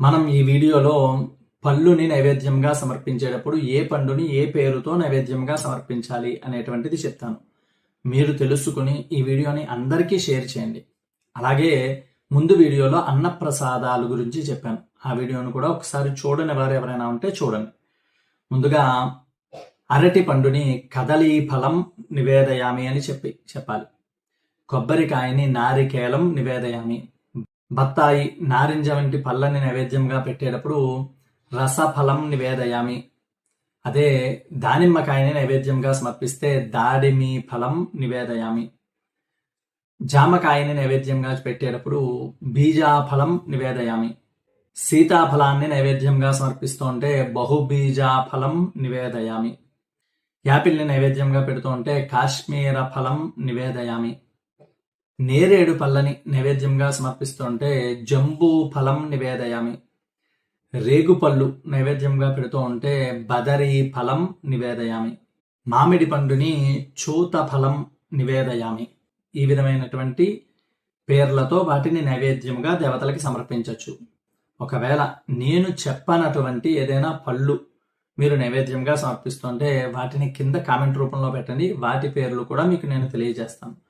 మనం ఈ వీడియోలో పళ్ళుని నైవేద్యంగా సమర్పించేటప్పుడు ఏ పండుని ఏ పేరుతో నైవేద్యంగా సమర్పించాలి అనేటువంటిది చెప్తాను. మీరు తెలుసుకుని ఈ వీడియోని అందరికీ షేర్ చేయండి. అలాగే ముందు వీడియోలో అన్నప్రసాదాలు గురించి చెప్పాను. ఆ వీడియోను కూడా ఒకసారి చూడని వారు ఎవరైనా ఉంటే చూడండి. ముందుగా అరటి పండుని కదలి ఫలం నివేదయామి అని చెప్పి చెప్పాలి. కొబ్బరికాయని నారికేలం నివేదయామి. బత్తాయి నారింజ వంటి పళ్ళని నైవేద్యంగా పెట్టేటప్పుడు రసఫలం నివేదయామి. అదే దానిమ్మకాయని నైవేద్యంగా సమర్పిస్తే దాడిమి ఫలం నివేదయామి. జామకాయని నైవేద్యంగా పెట్టేటప్పుడు బీజాఫలం నివేదయామి. సీతాఫలాన్ని నైవేద్యంగా సమర్పిస్తూ ఉంటే బహుబీజాఫలం నివేదయామి. యాపిల్ని నైవేద్యంగా పెడుతూ ఉంటే కాశ్మీర ఫలం నివేదయామి. నేరేడు పళ్ళని నైవేద్యంగా సమర్పిస్తుంటే జంబూ ఫలం నివేదయామి. రేగుపళ్ళు నైవేద్యంగా పెడుతూ ఉంటే బదరి ఫలం నివేదయామి. మామిడి పండుని చూత ఫలం నివేదయామి. ఈ విధమైనటువంటి పేర్లతో వాటిని నైవేద్యంగా దేవతలకి సమర్పించవచ్చు ఒకవేళ నేను చెప్పనటువంటి ఏదైనా పళ్ళు మీరు నైవేద్యంగా సమర్పిస్తుంటే వాటిని కింద కామెంట్ రూపంలో పెట్టండి. వాటి పేర్లు కూడా మీకు నేను తెలియజేస్తాను.